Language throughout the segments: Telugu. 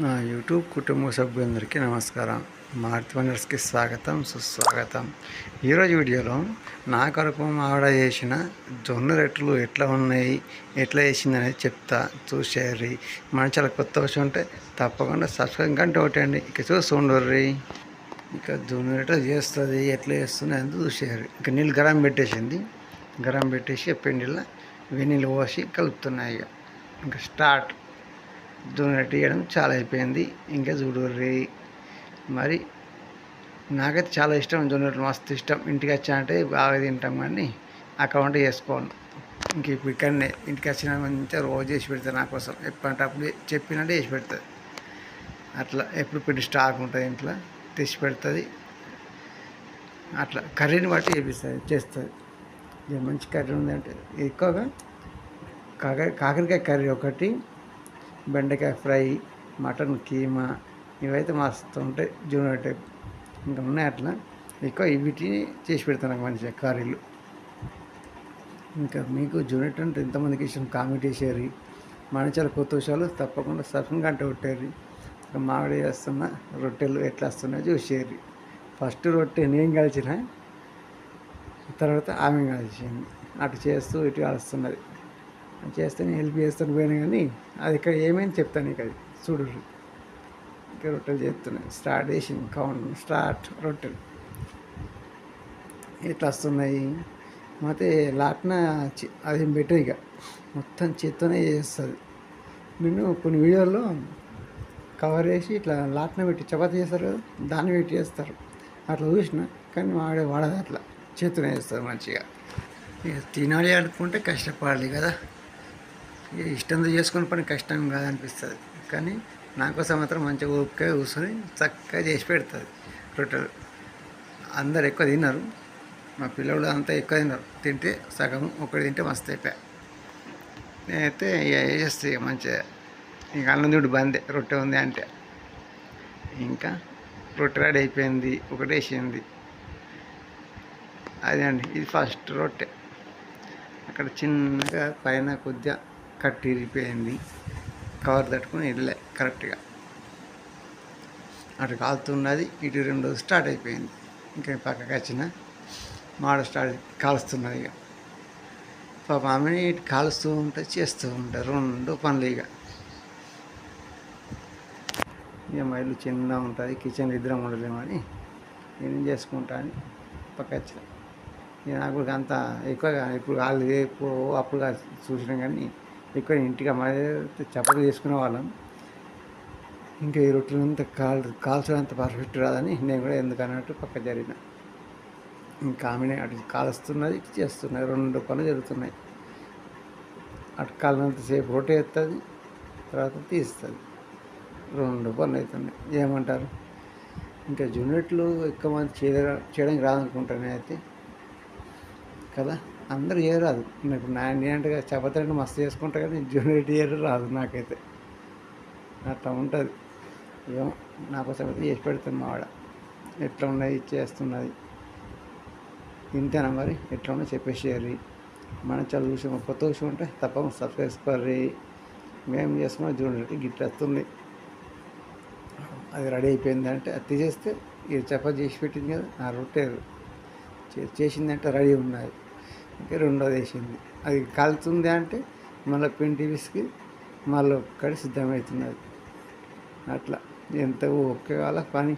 నా యూట్యూబ్ కుటుంబ సభ్యులందరికీ నమస్కారం. మారుతి వండర్స్కి స్వాగతం సుస్వాగతం. ఈరోజు వీడియోలో నా కొరకు ఆవిడ చేసిన జొన్న రెట్లు ఎట్లా ఉన్నాయి ఎట్లా చేసింది అనేది చెప్తా చూసేర్రి. మన చాలా కొత్త విషయం ఉంటే తప్పకుండా సబ్స్క్రైబ్ కంటే ఒకటండి ఇక చూసి ఇక జొన్న రెట్లు చేస్తుంది ఎట్లా చేస్తుంది అని చూసేయాలి ఇక నీళ్ళు గరం పెట్టేసింది. గరం పెట్టేసి పిండిలో వెన్నీళ్ళు పోసి కలుపుతున్నాయి ఇక. ఇంకా స్టార్ట్. డొనేట్ చేయడం చాలా అయిపోయింది. ఇంకా చూడుర్రి మరి నాకైతే చాలా ఇష్టం జొన్నట్లు మస్తు ఇష్టం. ఇంటికి వచ్చానంటే బాగా తింటాం కానీ అకౌంట్ వంట చేసుకోను. ఇంక ఇప్పుడు ఇక్కడనే ఇంటికి వచ్చిన మంచిగా రోజు చేసి పెడతాను నా కోసం. ఎప్పుడంటే అప్పుడు చెప్పినట్టే వేసి పెడుతుంది అట్లా ఎప్పుడు పెట్టి స్టాక్ ఉంటుంది ఇంట్లో తెచ్చి పెడుతుంది. అట్లా కర్రీని బట్టి చేపిస్తుంది చేస్తుంది. మంచి కర్రీ ఉందంటే ఎక్కువగా కాకర కాకరకాయ కర్రీ ఒకటి బెండకాయ ఫ్రై మటన్ కీమా ఇవైతే మస్తు ఉంటాయి జూనియర్ టైప్. ఇంకా ఉన్నాయి అట్లా. ఎక్కువ వీటిని చేసి పెడతాను నాకు మంచిగా కర్రీలు. ఇంకా మీకు జూనియర్ అంటే ఎంతమందికి ఇష్టం కామెంట్ చేసేరి మన చాలా కొత్త విషయాలు తప్పకుండా సఫం గంట కొట్టేరు మామిడి చేస్తున్న రొట్టెలు ఎట్లా వస్తున్నాయో చూసేరి ఫస్ట్ రొట్టె నేను కలిసిన తర్వాత ఆమె కలిసింది అటు చేస్తూ ఇటు కలుస్తున్నది. చేస్తే నేను హెల్ప్ చేస్తాను పోయినా కానీ అది ఇక్కడ ఏమైంది చెప్తాను ఇక చూడు ఇక్కడ రొట్టెలు చేస్తున్నాయి స్టార్ట్ చేసి కౌంట్ స్టార్ట్ రొట్టెలు. ఎట్లా వస్తున్నాయి? మాతే లాట్న అది బెటర్ ఇక. మొత్తం చేత్తోనే చేస్తుంది. నేను కొన్ని వీడియోల్లో కవర్ చేసి ఇట్లా లాట్న పెట్టి చపాతి చేస్తారు కదా దాన్ని పెట్టి చేస్తారు. అట్లా చూసిన కానీ వాడే వాడదు అట్లా. చేత్తోనే చేస్తారు మంచిగా. ఇక తినాలి అనుకుంటే కష్టపడాలి కదా. ఇష్టంతో చేసుకునే పని కష్టం కాదనిపిస్తుంది. కానీ నా కోసం మాత్రం మంచిగా ఓపిక కూర్చొని చక్కగా చేసి పెడుతుంది రొట్టెలు. అందరు ఎక్కువ తిన్నారు. మా పిల్లలు అంతా ఎక్కువ తిన్నారు. తింటే సగం ఒకటి తింటే మస్తు అయిపోయా. నేనైతే ఇక వేసేస్తే ఇక మంచిగా. ఇంక అన్నం చూడు బందే రొట్టె ఉంది అంటే. ఇంకా రొట్టె రెడీ అయిపోయింది ఒకటి వేసింది. అదే అండి ఇది ఫస్ట్ రొట్టె. అక్కడ చిన్నగా పైన కొద్దిగా కట్టి ఇరిగిపోయింది కవర్ తట్టుకుని వెళ్ళే కరెక్ట్గా. అటు కాలుతున్నది ఇటు రెండు స్టార్ట్ అయిపోయింది. ఇంకా పక్కకి వచ్చిన మాడ స్టార్ట్ కాలుస్తున్నది ఇక. పాప ఆమెని ఇటు కాలుస్తూ ఉంటే చేస్తూ ఉంటారు రెండు పనులు ఇక. ఇక మా ఇల్లు చిన్నగా ఉంటుంది కిచెన్ ఇద్దరం ఉండలేమని నేను చేసుకుంటా అని పక్క వచ్చిన. ఇక నాకు అంత ఎక్కువగా ఇప్పుడు వాళ్ళు ఎప్పుడు అప్పుడు చూసినా చూసినాం కానీ ఎక్కువ ఇంటికి మరి చప్పట్లు చేసుకునే వాళ్ళం. ఇంకా ఈ రొట్టెలు కాల్ కాల్చడం అంత పర్ఫెక్ట్ రాదని నేను కూడా ఎందుకన్నట్టు పక్క జరిగిన. ఇంకా ఆమెనే అటు కాలుస్తున్నది ఇటు చేస్తున్నది. రెండు పనులు జరుగుతున్నాయి. అటు కాలినంతసేపు రొట్టె ఎత్తుంది తర్వాత తీస్తుంది. రెండు పనులు అవుతున్నాయి. ఏమంటారు? ఇంకా జూనియట్లు ఎక్కువ మంది చేయరా చేయడానికి రాదనుకుంటాను అయితే కదా? అందరూ చేయరాదు నాకు నా నేనంటే చపాతీ అంటే మస్తు చేసుకుంటా కానీ జూనియర్ ఇయర్ రాదు నాకైతే. అట్లా ఉంటుంది. ఏమో నా కోసం చేసి పెడుతుంది మా వాడ ఎట్లా ఉన్నది చేస్తున్నది. ఇంతేనా మరి? ఎట్లా ఉన్నది చెప్పేసేయాలి మన చదువు విషయం కొత్త విషయం ఉంటే తప్పకుండా సబ్స్క్రైబ్ చేసుకోవాలి మేము చేసుకున్న జూనియర్కి గిట్ల వస్తుంది. అది రెడీ అయిపోయింది అంటే అది తీసేస్తే ఇది చపాతీ చేసి పెట్టింది కదా నా రొట్టె చేసిందంటే రెడీ ఉన్నది ఇంకా రెండోది వేసింది. అది కాలుతుంది అంటే మళ్ళీ పిండి విసికి మళ్ళీ ఒక్కడి సిద్ధమవుతున్నది. అట్లా ఎంత ఓకే వాళ్ళ పని.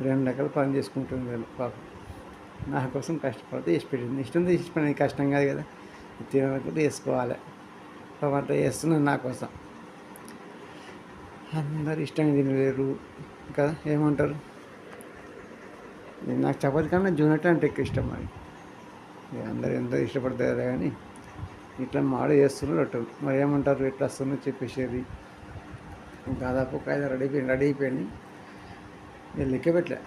రెండు రకాల పని చేసుకుంటుంది వీళ్ళు పాపం. నా కోసం కష్టపడితే చేసి పెట్టింది. ఇష్టం తీసి పని కష్టం కాదు కదా. తినకుండా వేసుకోవాలి పాపం అట్లా చేస్తున్నాను నా కోసం. అందరు ఇష్టంగా తినలేరు కదా. ఏమంటారు? నాకు చపాతి కన్నా జూనట్ అంటే ఎక్కువ ఇష్టం మరి. అందరు ఎంతో ఇష్టపడతారు కానీ ఇట్లా మాడ చేస్తున్నారు అటు. మరి ఏమంటారు ఎట్లా వస్తుందో చెప్పేసేది? దాదాపు ఒక ఐదు రెడీ అయిపోయింది రెడీ అయిపోయింది. నేను లెక్క పెట్టలే.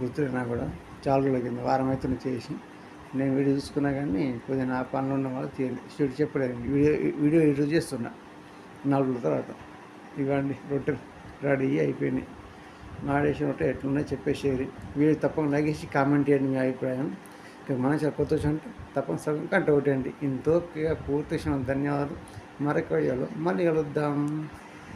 గుర్తులే నాకు కూడా? చాలా రోజుల కింద వారం అయితే చేసి. నేను వీడియో చూసుకున్నా కానీ కొద్దిగా నా పనులు ఉన్న వాళ్ళు తీయలేదు షూట్ చెప్పలేదు. వీడియో వీడియో ఎడిట్ చేస్తున్నా. నాలుగు రోజుల తర్వాత. ఇవ్వండి రొట్టెలు రెడీ అయిపోయినాయి మాడేసిన రొట్టె ఎట్లున్నాయి చెప్పేసేది. వీడియో తప్పకుండా లాగేసి కామెంట్ చేయండి మీ అభిప్రాయం. ఇక మన చాలా కొత్త అంటే తప్పనిసరిగా సగం కంట ఒకటండి. ఇంతో పూర్తి ధన్యవాదాలు. మరొక వీడియోలో మళ్ళీ కలుద్దాం.